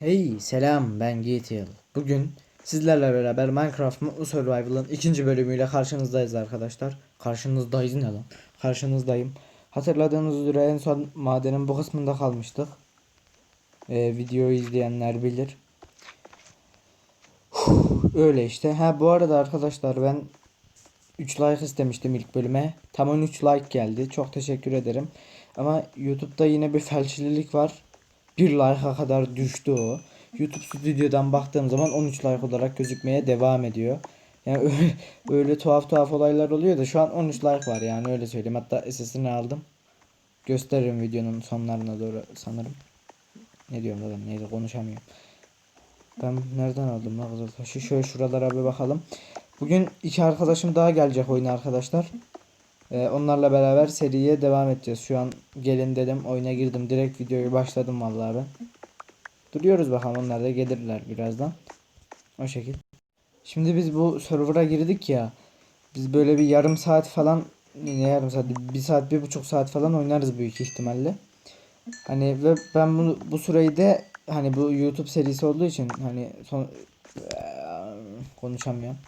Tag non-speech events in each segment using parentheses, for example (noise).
Hey selam ben GTL. Bugün sizlerle beraber Minecraft Mutlu Survival'ın ikinci bölümüyle karşınızdayız arkadaşlar. Karşınızdayız ne lan? Karşınızdayım. Hatırladığınız üzere en son madenin bu kısmında kalmıştık. Ee, videoyu izleyenler bilir. Öyle işte. Ha bu arada arkadaşlar ben 3 like istemiştim ilk bölüme. Tam 13 like geldi. Çok teşekkür ederim. Ama YouTube'da yine bir felçlilik var. 1 like'a kadar düştü o. YouTube stüdyodan baktığım zaman 13 like olarak gözükmeye devam ediyor. Yani öyle, (laughs) öyle tuhaf tuhaf olaylar oluyor da şu an 13 like var yani öyle söyleyeyim. Hatta SS'ini aldım. Gösteririm videonun sonlarına doğru sanırım. Ne diyorum adam neyse konuşamıyorum. Ben nereden aldım lan kızıl taşı? Şöyle şuralara bir bakalım. Bugün iki arkadaşım daha gelecek oyuna arkadaşlar. Ee, onlarla beraber seriye devam edeceğiz. Şu an gelin dedim oyuna girdim. Direkt videoyu başladım vallahi ben. Duruyoruz bakalım onlar da gelirler birazdan. O şekil. Şimdi biz bu server'a girdik ya. Biz böyle bir yarım saat falan ne yarım saat bir saat bir buçuk saat falan oynarız büyük ihtimalle. Hani ve ben bunu bu süreyi de hani bu YouTube serisi olduğu için hani son konuşamıyorum.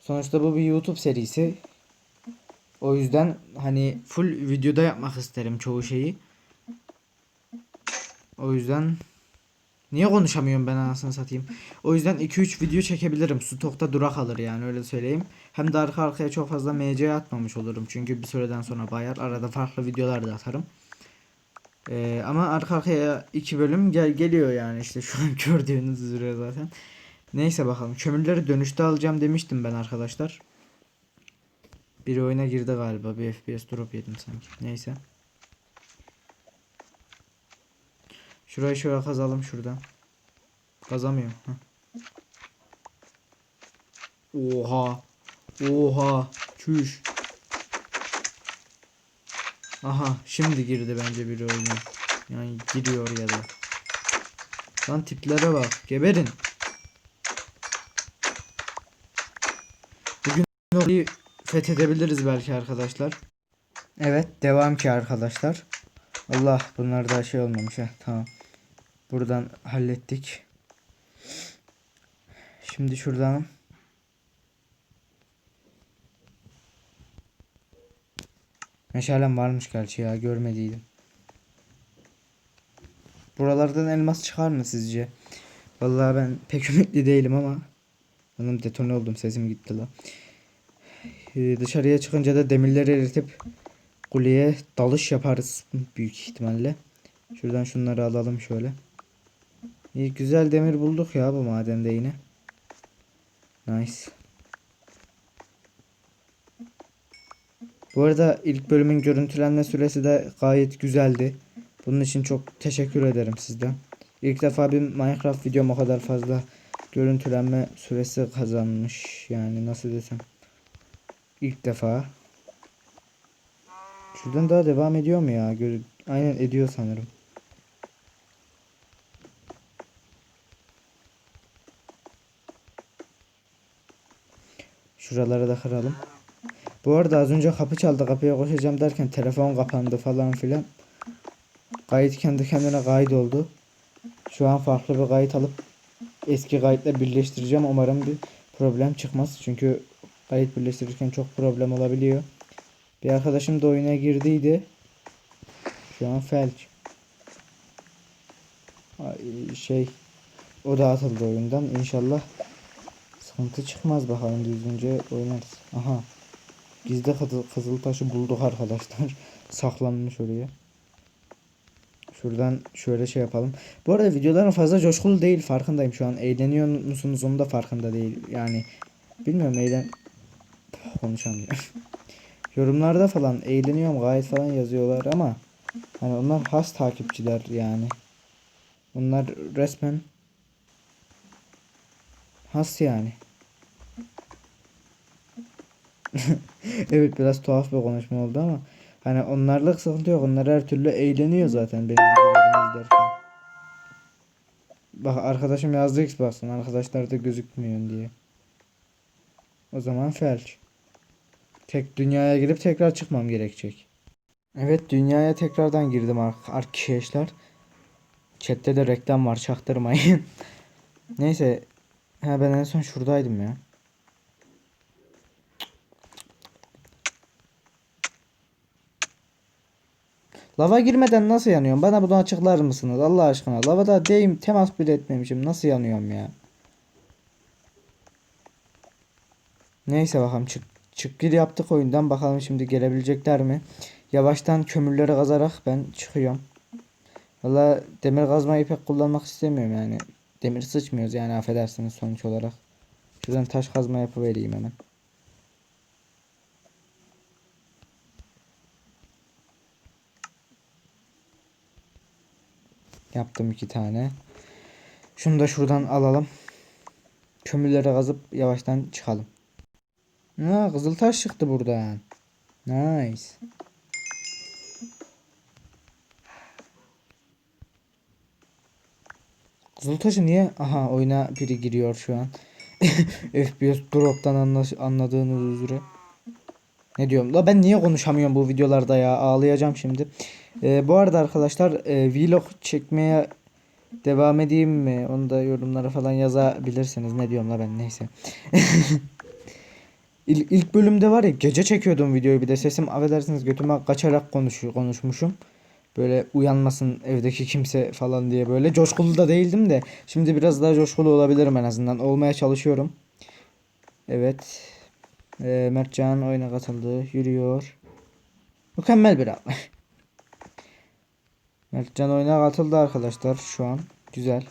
Sonuçta bu bir YouTube serisi. O yüzden hani full videoda yapmak isterim çoğu şeyi. O yüzden niye konuşamıyorum ben anasını satayım. O yüzden 2-3 video çekebilirim. Stokta dura kalır yani öyle söyleyeyim. Hem de arka arkaya çok fazla MC atmamış olurum. Çünkü bir süreden sonra bayar. Arada farklı videolar da atarım. Ee, ama arka arkaya iki bölüm gel geliyor yani işte şu an (laughs) gördüğünüz üzere zaten. Neyse bakalım. Kömürleri dönüşte alacağım demiştim ben arkadaşlar. Bir oyuna girdi galiba. Bir FPS drop yedim sanki. Neyse. Şurayı şöyle kazalım şuradan. Kazamıyorum. Heh. Oha. Oha. Çüş. Aha şimdi girdi bence bir oyuna. Yani giriyor ya da. Lan tiplere bak. Geberin. Bugün fethedebiliriz belki arkadaşlar. Evet devam ki arkadaşlar. Allah bunlar da şey olmamış ha tamam. Buradan hallettik. Şimdi şuradan Meşalem varmış gerçi ya görmediydim. Buralardan elmas çıkar mı sizce? Vallahi ben pek (laughs) ümitli değilim ama Anam detone oldum sesim gitti la. Ee, dışarıya çıkınca da demirleri eritip kuleye dalış yaparız büyük ihtimalle. Şuradan şunları alalım şöyle. İyi güzel demir bulduk ya bu madende yine. Nice. Bu arada ilk bölümün görüntülenme süresi de gayet güzeldi. Bunun için çok teşekkür ederim sizden. İlk defa bir Minecraft videom o kadar fazla görüntülenme süresi kazanmış. Yani nasıl desem. İlk defa. Şuradan daha devam ediyor mu ya? Aynen ediyor sanırım. Şuraları da kıralım. Bu arada az önce kapı çaldı. Kapıya koşacağım derken telefon kapandı falan filan. Kayıt kendi kendine kayıt oldu. Şu an farklı bir kayıt alıp eski kayıtla birleştireceğim. Umarım bir problem çıkmaz. Çünkü kayıt birleştirirken çok problem olabiliyor. Bir arkadaşım da oyuna girdiydi. Şu an felç. Şey o da atıldı oyundan. İnşallah sıkıntı çıkmaz bakalım düzgünce oynarız. Aha. Gizli kızıl taşı bulduk arkadaşlar. (laughs) Saklanmış oraya. Şuradan şöyle şey yapalım. Bu arada videoların fazla coşkulu değil farkındayım şu an. Eğleniyor musunuz onu da farkında değil. Yani bilmiyorum eğlen... Konuşamıyorum. Yorumlarda falan eğleniyorum gayet falan yazıyorlar ama hani onlar has takipçiler yani. Bunlar resmen has yani. (laughs) evet biraz tuhaf bir konuşma oldu ama hani onlarlık sıkıntı yok. Onlar her türlü eğleniyor zaten benim izlerken. Bak arkadaşım yazdı Xbox'tan arkadaşlar da gözükmüyor diye. O zaman felç. Tek dünyaya girip tekrar çıkmam gerekecek. Evet dünyaya tekrardan girdim ar- arkadaşlar. Chat'te de reklam var çaktırmayın. (laughs) Neyse. Ha ben en son şuradaydım ya. Lava girmeden nasıl yanıyorum? Bana bunu açıklar mısınız? Allah aşkına. Lavada deyim temas bile etmemişim. Nasıl yanıyorum ya? Neyse bakalım çık çık gir yaptık oyundan. Bakalım şimdi gelebilecekler mi? Yavaştan kömürleri kazarak ben çıkıyorum. Valla demir kazmayı pek kullanmak istemiyorum yani. Demir sıçmıyoruz yani affedersiniz sonuç olarak. Şuradan taş kazma yapıvereyim hemen. Yaptım iki tane. Şunu da şuradan alalım. Kömürleri kazıp yavaştan çıkalım. Ha, kızıltaş çıktı buradan. Nice. Kızıltaş'ı niye? Aha oyuna biri giriyor şu an. (laughs) FPS drop'tan anla- anladığınız üzere. Ne diyorum? La ben niye konuşamıyorum bu videolarda ya? Ağlayacağım şimdi. Ee, bu arada arkadaşlar e, vlog çekmeye devam edeyim mi? Onu da yorumlara falan yazabilirsiniz. Ne diyorum la ben neyse. (laughs) İlk, ilk bölümde var ya gece çekiyordum videoyu bir de sesim affedersiniz götüme kaçarak konuşuyor konuşmuşum. Böyle uyanmasın evdeki kimse falan diye böyle coşkulu da değildim de şimdi biraz daha coşkulu olabilirim en azından olmaya çalışıyorum. Evet. Ee, Mertcan oyuna katıldı. Yürüyor. Mükemmel bir abi. (laughs) Mertcan oyuna katıldı arkadaşlar şu an. Güzel.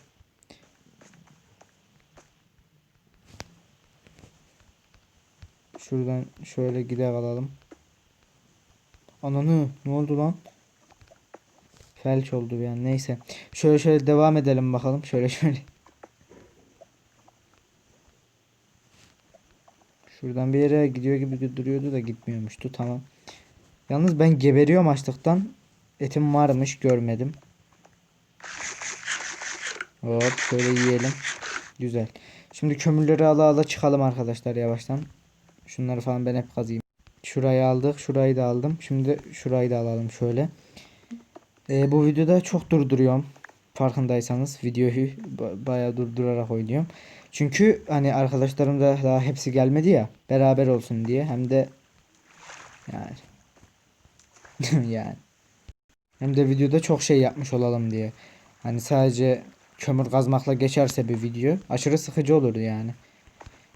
Şuradan şöyle gide alalım. Ananı ne oldu lan? Felç oldu yani neyse. Şöyle şöyle devam edelim bakalım. Şöyle şöyle. Şuradan bir yere gidiyor gibi duruyordu da gitmiyormuştu. Tamam. Yalnız ben geberiyorum açlıktan. Etim varmış görmedim. Hop şöyle yiyelim. Güzel. Şimdi kömürleri ala ala çıkalım arkadaşlar yavaştan. Şunları falan ben hep kazıyım. Şurayı aldık. Şurayı da aldım. Şimdi şurayı da alalım şöyle. Ee, bu videoda çok durduruyorum. Farkındaysanız videoyu ba- bayağı durdurarak oynuyorum. Çünkü hani arkadaşlarım da daha hepsi gelmedi ya. Beraber olsun diye. Hem de yani (laughs) yani hem de videoda çok şey yapmış olalım diye. Hani sadece kömür kazmakla geçerse bir video aşırı sıkıcı olurdu yani.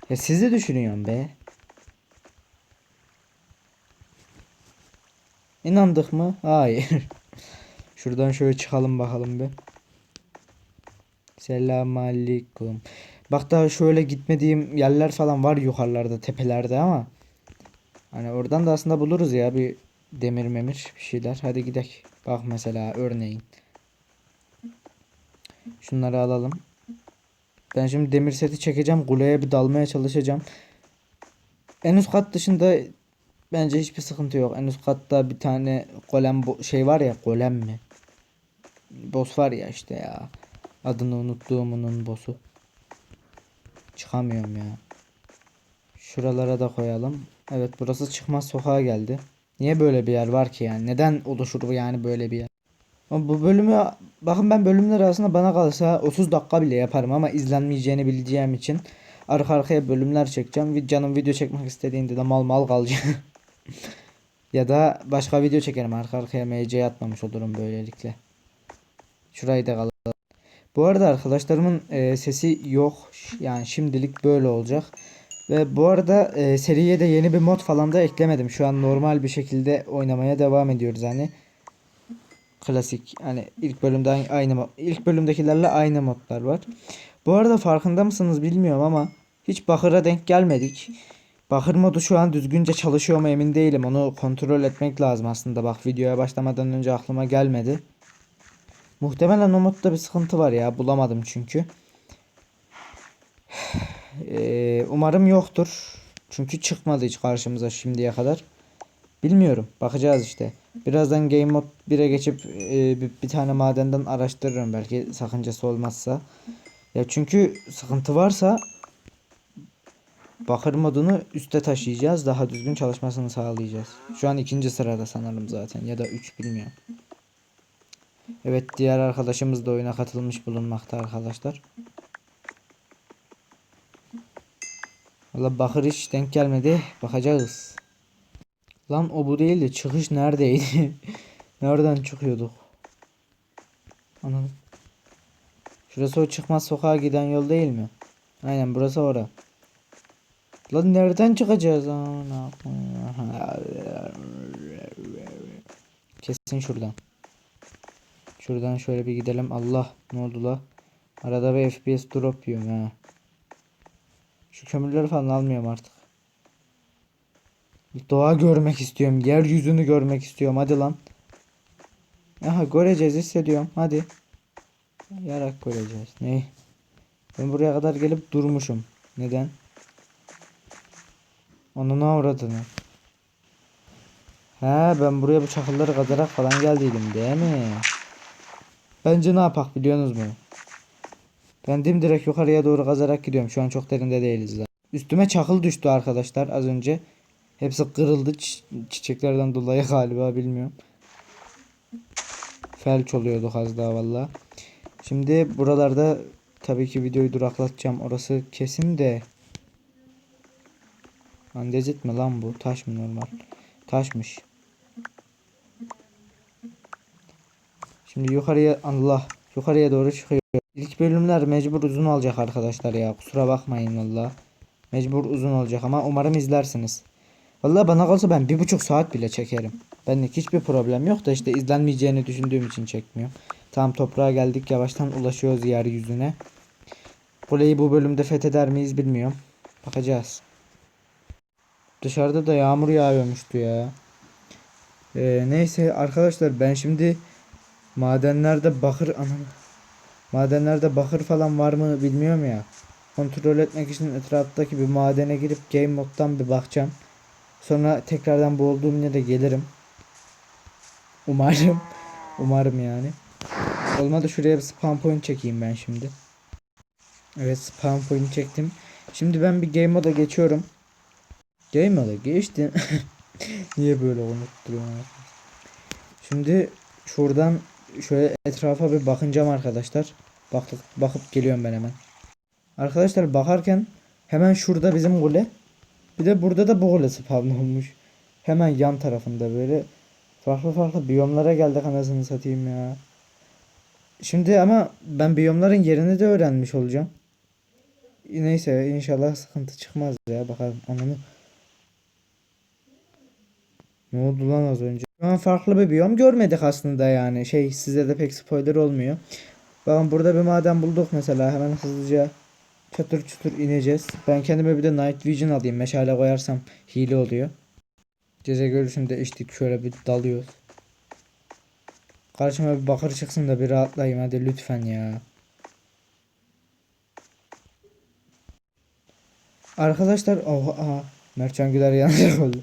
Ya siz de düşünüyorum be. İnandık mı? Hayır. (laughs) Şuradan şöyle çıkalım bakalım bir. Selamünaleyküm. Bak daha şöyle gitmediğim yerler falan var yukarılarda tepelerde ama hani oradan da aslında buluruz ya bir demir memir bir şeyler. Hadi gidelim. Bak mesela örneğin. Şunları alalım. Ben şimdi demir seti çekeceğim. Kuleye bir dalmaya çalışacağım. En üst kat dışında bence hiçbir sıkıntı yok. En üst katta bir tane golem şey var ya golem mi? Boss var ya işte ya. Adını unuttuğumunun boss'u. Çıkamıyorum ya. Şuralara da koyalım. Evet burası çıkmaz sokağa geldi. Niye böyle bir yer var ki yani? Neden oluşur bu yani böyle bir yer? Ama bu bölümü bakın ben bölümler arasında bana kalsa 30 dakika bile yaparım ama izlenmeyeceğini bileceğim için arka arkaya bölümler çekeceğim. Canım video çekmek istediğinde de mal mal kalacak. (laughs) ya da başka video çekerim arka arkaya MC atmamış olurum böylelikle. Şurayı da kalalım. Bu arada arkadaşlarımın e, sesi yok. Yani şimdilik böyle olacak. Ve bu arada e, seriye de yeni bir mod falan da eklemedim. Şu an normal bir şekilde oynamaya devam ediyoruz hani. Klasik hani ilk bölümde aynı ilk bölümdekilerle aynı modlar var. Bu arada farkında mısınız bilmiyorum ama hiç bakıra denk gelmedik. Bakır modu şu an düzgünce çalışıyor mu emin değilim. Onu kontrol etmek lazım aslında. Bak videoya başlamadan önce aklıma gelmedi. Muhtemelen o modda bir sıkıntı var ya. Bulamadım çünkü. (sighs) Ee, umarım yoktur. Çünkü çıkmadı hiç karşımıza şimdiye kadar. Bilmiyorum. Bakacağız işte. Birazdan Game Mode 1'e geçip e, bir, bir tane madenden araştırırım belki sakıncası olmazsa. Ya çünkü sıkıntı varsa bakır modunu üste taşıyacağız. Daha düzgün çalışmasını sağlayacağız. Şu an ikinci sırada sanırım zaten ya da 3 bilmiyorum. Evet diğer arkadaşımız da oyuna katılmış bulunmakta arkadaşlar. Valla bakır hiç denk gelmedi. Bakacağız. Lan o bu değil de çıkış neredeydi? (laughs) Nereden çıkıyorduk? Anladım. Şurası o çıkmaz sokağa giden yol değil mi? Aynen burası ora. Lan nereden çıkacağız? Kesin şuradan. Şuradan şöyle bir gidelim. Allah ne oldu la? Arada bir FPS drop yiyorum ha. Şu kömürleri falan almıyorum artık. Doğa görmek istiyorum. Yeryüzünü görmek istiyorum. Hadi lan. Aha göreceğiz hissediyorum. Hadi. Yarak göreceğiz. Ne? Ben buraya kadar gelip durmuşum. Neden? Onu ne avradını? He ben buraya bu çakılları kazarak falan geldiydim değil mi? Bence ne yapak biliyorsunuz mu? Ben dimdirek yukarıya doğru kazarak gidiyorum. Şu an çok derinde değiliz zaten. Üstüme çakıl düştü arkadaşlar az önce. Hepsi kırıldı çi- çiçeklerden dolayı (laughs) galiba bilmiyorum. Felç oluyorduk az daha valla. Şimdi buralarda tabii ki videoyu duraklatacağım. Orası kesin de. Andezit mi lan bu? Taş mı normal? Taşmış. Şimdi yukarıya Allah yukarıya doğru çıkıyor. İlk bölümler mecbur uzun olacak arkadaşlar ya. Kusura bakmayın valla. Mecbur uzun olacak ama umarım izlersiniz. Valla bana kalsa ben bir buçuk saat bile çekerim. Benlik hiçbir problem yok da işte izlenmeyeceğini düşündüğüm için çekmiyorum. Tam toprağa geldik yavaştan ulaşıyoruz yeryüzüne. Kuleyi bu bölümde fetheder miyiz bilmiyorum. Bakacağız. Dışarıda da yağmur yağıyormuştu ya. Ee, neyse arkadaşlar ben şimdi madenlerde bakır anam. Madenlerde bakır falan var mı bilmiyorum ya. Kontrol etmek için etraftaki bir madene girip game moddan bir bakacağım. Sonra tekrardan bu olduğum yere gelirim. Umarım. Umarım yani. Olmadı şuraya bir spam point çekeyim ben şimdi. Evet spam point çektim. Şimdi ben bir game moda geçiyorum. Moda geçtim. (laughs) Niye böyle unutturuyorum? Şimdi şuradan şöyle etrafa bir bakınacağım arkadaşlar. Baktık, bakıp geliyorum ben hemen. Arkadaşlar bakarken hemen şurada bizim kule. Bir de burada da bu kule spawn olmuş. Hemen yan tarafında böyle farklı farklı biyomlara geldik anasını satayım ya. Şimdi ama ben biyomların yerini de öğrenmiş olacağım. Neyse inşallah sıkıntı çıkmaz ya bakalım ananı. Ne oldu lan az önce? Şu an farklı bir biyom görmedik aslında yani. Şey size de pek spoiler olmuyor. Bakın burada bir maden bulduk mesela. Hemen hızlıca çatır çutur ineceğiz. Ben kendime bir de Night Vision alayım. Meşale koyarsam hile oluyor. Gece görüşünde içtik şöyle bir dalıyoruz. Karşıma bir bakır çıksın da bir rahatlayayım hadi lütfen ya. Arkadaşlar oha aha, Mertcan Güler yanacak (laughs) oldu.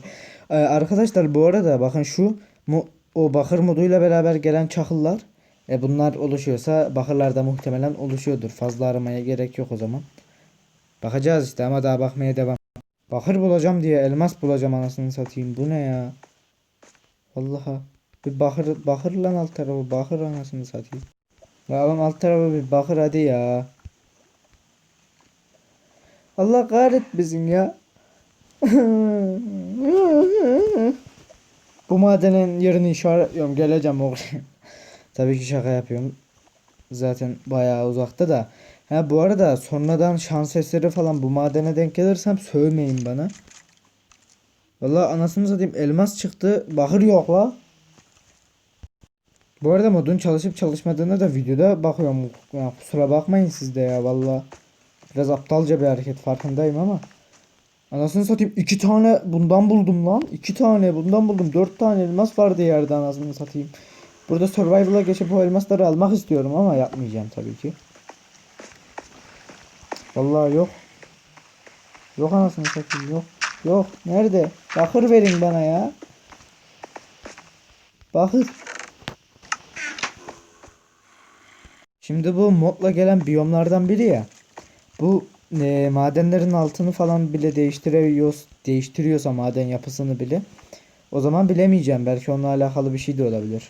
Ee, arkadaşlar bu arada bakın şu mu, o bakır moduyla beraber gelen çakıllar e, bunlar oluşuyorsa bakırlar da muhtemelen oluşuyordur. Fazla aramaya gerek yok o zaman. Bakacağız işte ama daha bakmaya devam. Bakır bulacağım diye elmas bulacağım anasını satayım. Bu ne ya? Vallahi bir bakır bakır lan alt tarafı bakır anasını satayım. Ya oğlum alt tarafı bir bakır hadi ya. Allah kahretmesin ya. Bu madenin yerini işaretliyorum. Geleceğim oraya. (laughs) Tabii ki şaka yapıyorum. Zaten bayağı uzakta da. Ha bu arada sonradan şans eseri falan bu madene denk gelirsem sövmeyin bana. Valla anasını satayım elmas çıktı. Bakır yok la. Bu arada modun çalışıp çalışmadığına da videoda bakıyorum. Ya, kusura bakmayın siz de ya valla. Biraz aptalca bir hareket farkındayım ama. Anasını satayım iki tane bundan buldum lan. iki tane bundan buldum. Dört tane elmas vardı yerde anasını satayım. Burada survival'a geçip o elmasları almak istiyorum ama yapmayacağım tabii ki. Vallahi yok. Yok anasını satayım yok. Yok nerede? Bakır verin bana ya. Bakır. Şimdi bu modla gelen biyomlardan biri ya. Bu e, madenlerin altını falan bile değiştiriyoruz, değiştiriyorsa maden yapısını bile. O zaman bilemeyeceğim. Belki onunla alakalı bir şey de olabilir.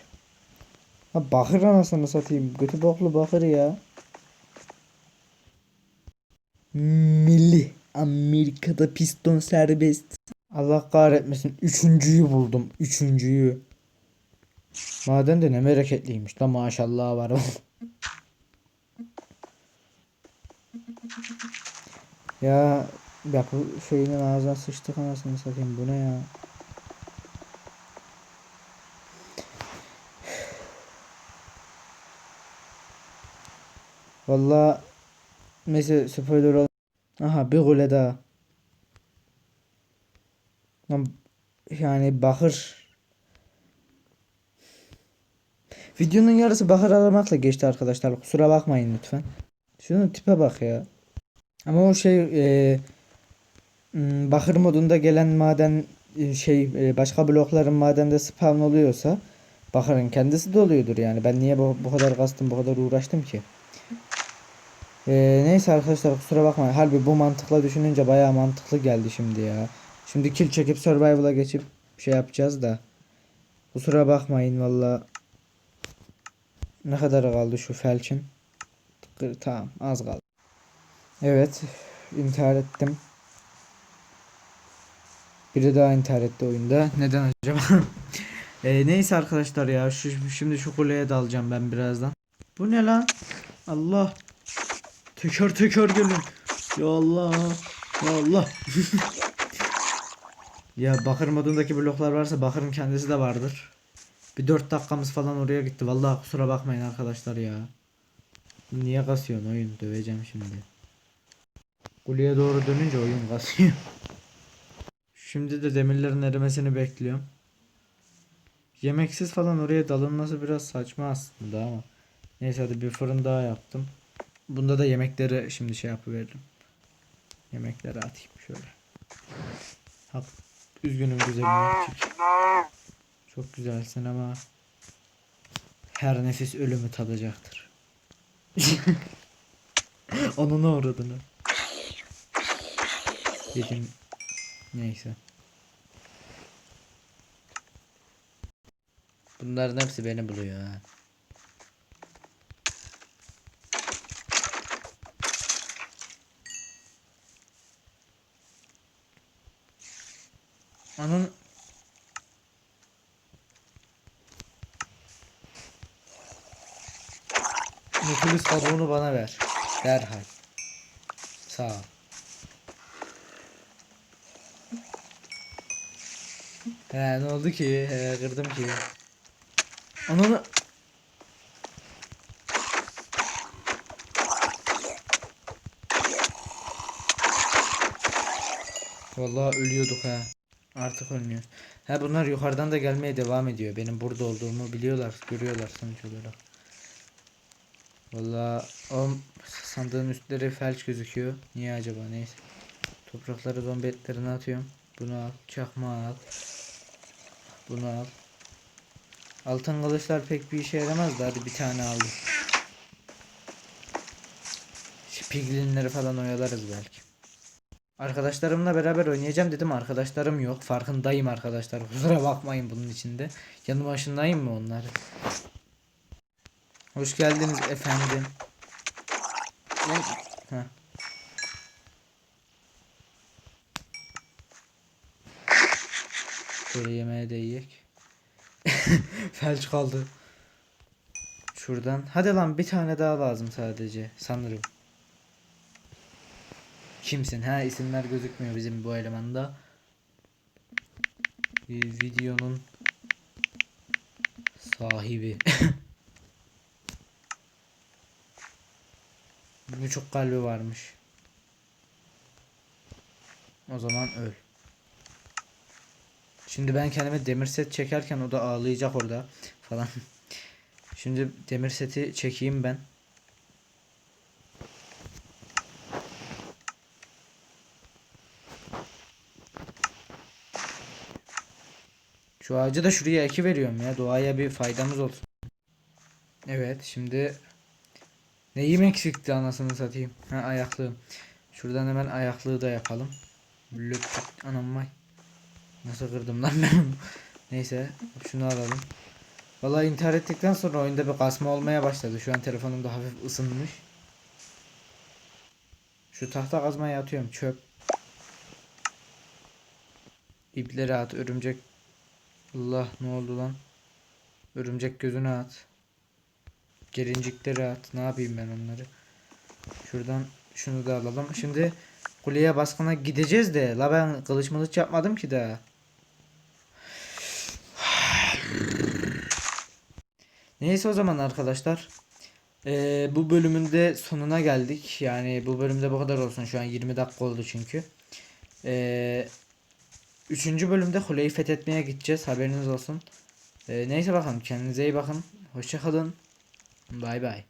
Ha bakır anasını satayım. Götü boklu bakır ya. Milli. Amerika'da piston serbest. Allah kahretmesin. Üçüncüyü buldum. Üçüncüyü. Maden de ne bereketliymiş. Da maşallah var. (laughs) ya yapı şeyinin ağzına sıçtık anasını satayım. Bu ne ya? Valla mesela spoiler ol. Aha bir gole daha. Yani bakır. Videonun yarısı bakır aramakla geçti arkadaşlar. Kusura bakmayın lütfen. Şunun tipe bak ya. Ama o şey e, bakır modunda gelen maden e, şey e, başka blokların madende spawn oluyorsa bakırın kendisi de oluyordur yani. Ben niye bu, bu kadar kastım bu kadar uğraştım ki? Ee, neyse arkadaşlar kusura bakmayın. Halbuki bu mantıkla düşününce bayağı mantıklı geldi şimdi ya. Şimdi kill çekip survival'a geçip şey yapacağız da. Kusura bakmayın valla. Ne kadar kaldı şu felçin? Tamam az kaldı. Evet intihar ettim. Biri daha intihar etti oyunda. Neden acaba? (laughs) Ee, neyse arkadaşlar ya şu, şimdi şu kuleye dalacağım ben birazdan. Bu ne lan? Allah. Teker teker gelin. Ya Allah. Ya Allah. (laughs) ya bakır modundaki bloklar varsa bakırın kendisi de vardır. Bir 4 dakikamız falan oraya gitti. Vallahi kusura bakmayın arkadaşlar ya. Niye kasıyorsun oyun? Döveceğim şimdi. Kuleye doğru dönünce oyun kasıyor. Şimdi de demirlerin erimesini bekliyorum. Yemeksiz falan oraya dalınması biraz saçma aslında ama. Neyse hadi bir fırın daha yaptım. Bunda da yemekleri şimdi şey yapıveririm. Yemekleri atayım şöyle. Hak, üzgünüm güzelim. Çok güzelsin ama her nefis ölümü tadacaktır. (laughs) Onun uğradığını. Dedim neyse. Bunların hepsi beni buluyor ha. Onun Nukleus kabuğunu bana ver. Derhal. Sağ ol. He ne oldu ki? He kırdım ki. Ananı Vallahi ölüyorduk ha. Artık ölmüyor. Ha bunlar yukarıdan da gelmeye devam ediyor. Benim burada olduğumu biliyorlar, görüyorlar sonuç olarak. Vallahi o sandığın üstleri felç gözüküyor. Niye acaba? Neyse. Toprakları zombi atıyorum. Bunu al. Çakma al. Bunu al. Altın kılıçlar pek bir işe yaramaz da hadi bir tane aldım. Şu piglinleri falan oyalarız belki. Arkadaşlarımla beraber oynayacağım dedim. Arkadaşlarım yok. Farkındayım arkadaşlar. Kusura bakmayın bunun içinde. Yanı başındayım mı onları? Hoş geldiniz efendim. Heh. Şöyle yemeğe de yiyek. (laughs) Felç kaldı. Şuradan. Hadi lan bir tane daha lazım sadece. Sanırım. Kimsin? Ha isimler gözükmüyor bizim bu elemanda. Videonun sahibi. (laughs) Bir buçuk kalbi varmış. O zaman öl. Şimdi ben kendime demir set çekerken o da ağlayacak orada falan. (laughs) Şimdi demir seti çekeyim ben. Şu ağacı da şuraya eki veriyorum ya. Doğaya bir faydamız olsun. Evet şimdi neyim eksikti anasını satayım. Ha ayaklığım. Şuradan hemen ayaklığı da yapalım. Lüp anam vay. Nasıl kırdım lan ben. (laughs) Neyse şunu alalım. Vallahi intihar ettikten sonra oyunda bir kasma olmaya başladı. Şu an telefonum da hafif ısınmış. Şu tahta kazmayı atıyorum çöp. İpleri at örümcek. Allah ne oldu lan? Örümcek gözünü at. Gelincikleri at. Ne yapayım ben onları? Şuradan şunu da alalım. Şimdi kuleye baskına gideceğiz de. La ben kılıç mılıç yapmadım ki daha. Neyse o zaman arkadaşlar. Ee, bu bölümün de sonuna geldik. Yani bu bölümde bu kadar olsun. Şu an 20 dakika oldu çünkü. Ee, üçüncü bölümde kuleyi fethetmeye gideceğiz. Haberiniz olsun. Ee, neyse bakalım. Kendinize iyi bakın. Hoşçakalın. Bay bay.